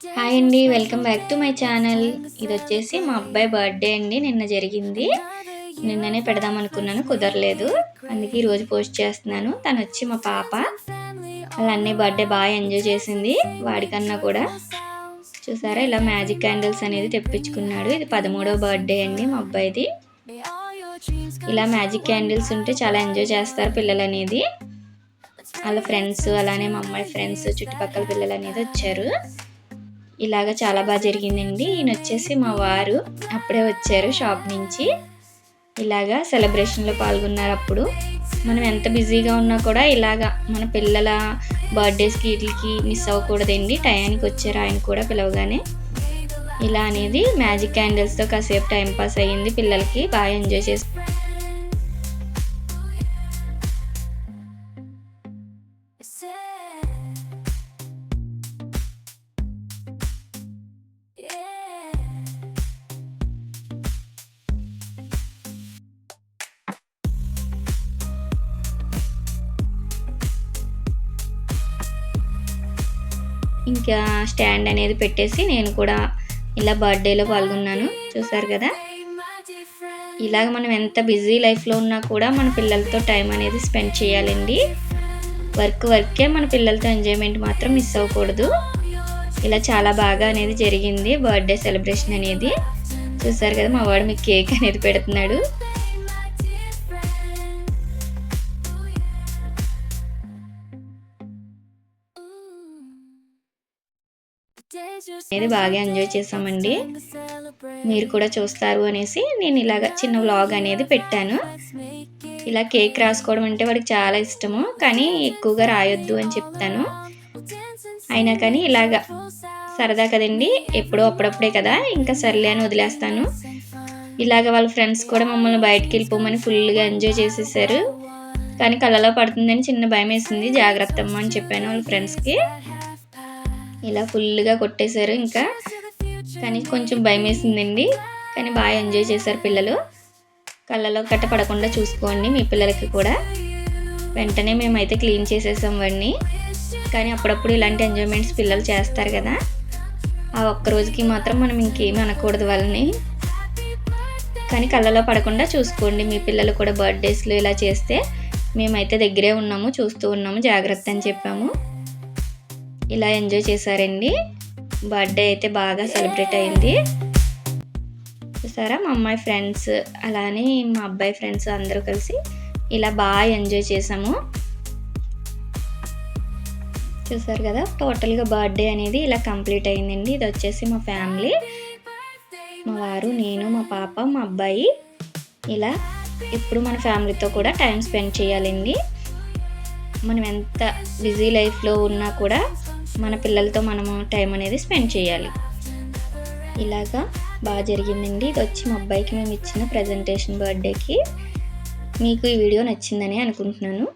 Hi అండి welcome back to my channel ఇది వచ్చేసి మా అబ్బాయి బర్త్డే అండి నిన్న జరిగింది. నిన్ననే పెడదాం అనుకున్నాను కుదరలేదు. అందుకే ఈరోజు పోస్ట్ చేస్తున్నాను. తను వచ్చి మా పాప వాళ్ళ అన్ని బర్త్డే బాగా ఎంజాయ్ చేసింది వాడికన్నా కూడా. చూసారా ఇలా మ్యాజిక్ క్యాండిల్స్ అనేది తెప్పించుకున్నాడు. ఇది పదమూడవ బర్త్డే అండి మా అబ్బాయిది. ఇలా మ్యాజిక్ క్యాండిల్స్ ఉంటే చాలా ఎంజాయ్ చేస్తారు పిల్లలు అనేది. వాళ్ళ ఫ్రెండ్స్ అలానే మా అమ్మాయి ఫ్రెండ్స్ చుట్టుపక్కల పిల్లలు అనేది వచ్చారు. ఇలాగ చాలా బాగా జరిగిందండి. ఈయన వచ్చేసి మా వారు అప్పుడే వచ్చారు షాప్ నుంచి. ఇలాగా సెలబ్రేషన్లో పాల్గొన్నారు అప్పుడు. మనం ఎంత బిజీగా ఉన్నా కూడా ఇలాగా మన పిల్లల బర్త్డేస్కి వీటికి మిస్ అవ్వకూడదండి. టయానికి వచ్చారు ఆయన కూడా పిలవగానే. ఇలా అనేది మ్యాజిక్ క్యాండిల్స్తో కాసేపు టైం పాస్ అయ్యింది. పిల్లలకి బాగా ఎంజాయ్ చేసి ఇంకా స్టాండ్ అనేది పెట్టేసి నేను కూడా ఇలా బర్త్డేలో పాల్గొన్నాను. చూసారు కదా? ఇలాగ మనం ఎంత బిజీ లైఫ్లో ఉన్నా కూడా మన పిల్లలతో టైం అనేది స్పెండ్ చేయాలండి. వర్క్ వర్కే మన పిల్లలతో ఎంజాయ్మెంట్ మాత్రం మిస్ అవ్వకూడదు. ఇలా చాలా బాగా అనేది జరిగింది బర్త్డే సెలబ్రేషన్ అనేది. చూసారు కదా? మా వాడు మీకు కేక్ అనేది పెడుతున్నాడు. అనేది బాగా ఎంజాయ్ చేసామండి. మీరు కూడా చూస్తారు అనేసి నేను ఇలాగ చిన్న వ్లాగ్ అనేది పెట్టాను. ఇలా కేక్ రాసుకోవడం అంటే వాడికి చాలా ఇష్టము కానీ ఎక్కువగా రాయొద్దు అని చెప్తాను. అయినా కానీ ఇలాగ సరదా కదండి ఎప్పుడో అప్పుడప్పుడే కదా ఇంకా సర్లే అని వదిలేస్తాను. ఇలాగ వాళ్ళ ఫ్రెండ్స్ కూడా మమ్మల్ని బయటకు వెళ్ళిపోమని ఫుల్గా ఎంజాయ్ చేసేసారు. కానీ కళ్ళలో పడుతుందని చిన్న భయం వేసింది జాగ్రత్త అమ్మ అని చెప్పాను వాళ్ళ ఫ్రెండ్స్కి ఇలా ఫుల్గా కొట్టేశారు ఇంకా. కానీ కొంచెం భయం వేసిందండి కానీ బాగా ఎంజాయ్ చేశారు పిల్లలు. కళ్ళలో కట్ట పడకుండా చూసుకోండి మీ పిల్లలకి కూడా. వెంటనే మేమైతే క్లీన్ చేసేసాం వాడిని కానీ అప్పుడప్పుడు ఇలాంటి ఎంజాయ్మెంట్స్ పిల్లలు చేస్తారు కదా. ఆ ఒక్క రోజుకి మాత్రం మనం ఇంకేమీ అనకూడదు వాళ్ళని. కానీ కళ్ళలో పడకుండా చూసుకోండి. మీ పిల్లలు కూడా బర్త్డేస్లో ఇలా చేస్తే మేమైతే దగ్గరే ఉన్నాము చూస్తూ ఉన్నాము జాగ్రత్త అని చెప్పాము. ఇలా ఎంజాయ్ చేశారండి. బర్త్డే అయితే బాగా సెలబ్రేట్ అయింది. చూసారా మా అమ్మాయి ఫ్రెండ్స్ అలానే మా అబ్బాయి ఫ్రెండ్స్ అందరూ కలిసి ఇలా బాగా ఎంజాయ్ చేసాము చూసారు కదా టోటల్గా బర్త్డే అనేది ఇలా కంప్లీట్ అయిందండి. ఇది వచ్చేసి మా ఫ్యామిలీ. మా వారు నేను మా పాప మా అబ్బాయి ఇలా ఇప్పుడు మన ఫ్యామిలీతో కూడా టైం స్పెండ్ చేయాలండి. మనం ఎంత బిజీ లైఫ్లో ఉన్నా కూడా మన పిల్లలతో మనము టైం అనేది స్పెండ్ చేయాలి. ఇలాగా బాగా జరిగిందండి. ఇది వచ్చి మా అబ్బాయికి మేము ఇచ్చిన ప్రజెంటేషన్ బర్త్డేకి మీకు ఈ వీడియో నచ్చిందని అనుకుంటున్నాను.